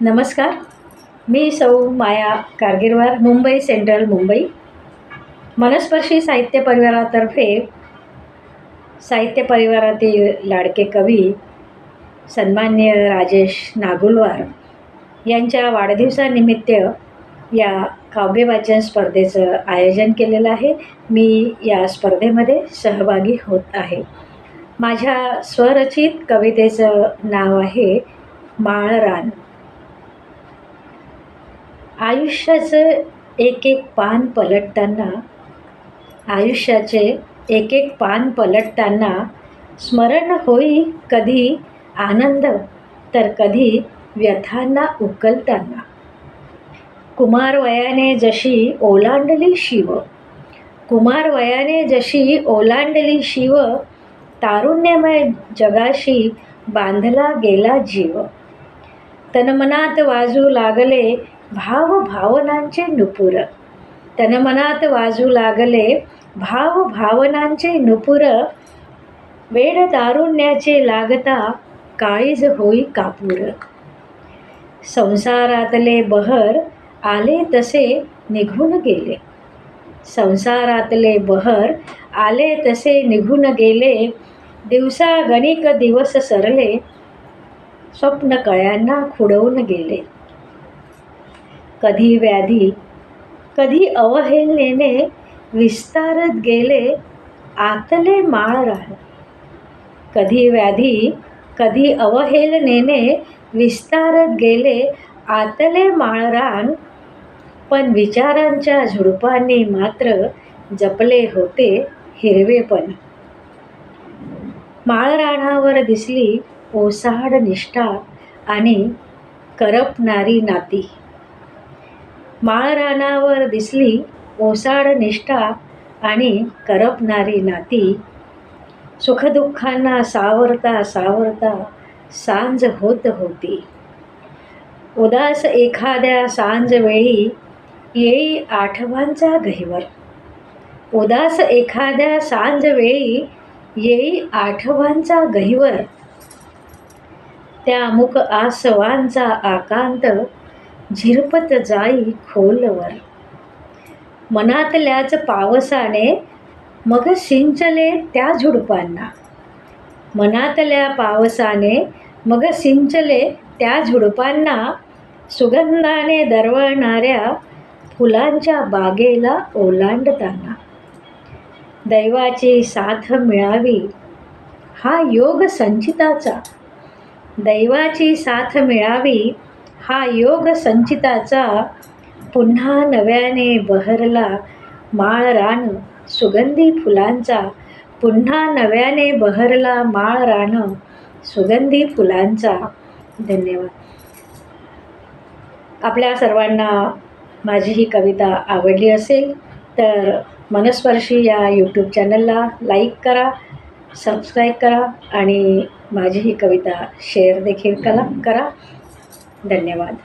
नमस्कार. मी सौ माया कारगिरवार मुंबई सेंट्रल मुंबई. मनस्पर्शी साहित्य परिवारातर्फे साहित्य परिवारातील लाडके कवी सन्मान्य राजेश नागुलवार यांच्या वाढदिवसानिमित्त या काव्यवाचन स्पर्धेचं आयोजन केलेलं आहे. मी या स्पर्धेमध्ये सहभागी होत आहे. माझ्या स्वरचित कवितेचं नाव आहे माळरान. आयुष्याचं एक एक पान पलटताना आयुष्याचे एक एक पान पलटताना स्मरण होई कधी आनंद तर कधी व्यथांना उकलताना. कुमार वयाने जशी ओलांडली शिव कुमार वयाने जशी ओलांडली शिव तारुण्यमय जगाशी बांधला गेला जीव. तनमनात वाजू लागले भाव भावनांचे नुपुर तनमनात वाजू लागले भाव भावनांचे नुपुर. वेड दारुण्याचे लागता काळीज होई कापूर. संसारातले बहर आले तसे निघून गेले. संसारातले बहर आले तसे निघून गेले दिवसा गणिक दिवस सरले स्वप्न कळ्यांना खुडवून गेले. कधी व्याधी कधी अवहेलनेने विस्तारत गेले आतले माळ रान कधी व्याधी कधी अवहेलनेने विस्तारत गेले आतले माळरान पण विचारांच्या झुडपांनी मात्र जपले होते हिरवेपण. माळरानावर दिसली ओसाड निष्ठा आणि करपणारी नाती. माळरानावर दिसली ओसाड निष्ठा आणि करपणारी नाती. सुखदुःखांना सावरता सावरता सांज होत होती. उदास एखाद्या सांजवेळी येई आठवांचा गहिवर. उदास एखाद्या सांजवेळी येई आठवांचा गहिवर. त्या मुख आसवांचा आकांत झिरपत जाई खोलवर. मनातल्याच पावसाने मग सिंचले त्या झुडपांना. मनातल्या पावसाने मग सिंचले त्या झुडपांना. सुगंधाने दरवळणाऱ्या फुलांच्या बागेला ओलांडताना. दैवाची साथ मिळावी हा योग संचिताचा. दैवाची साथ मिळावी हा योग संचिताचा पुन्हा नव्याने बहरला माळ रान सुगंधी फुलांचा. पुन्हा नव्याने बहरला माळ रान सुगंधी फुलांचा. धन्यवाद. आपल्या सर्वांना माझी ही कविता आवडली असेल तर मनस्पर्शी या यूट्यूब चॅनलला लाईक करा सबस्क्राईब करा आणि माझी ही कविता शेअर देखील कला करा. धन्यवाद.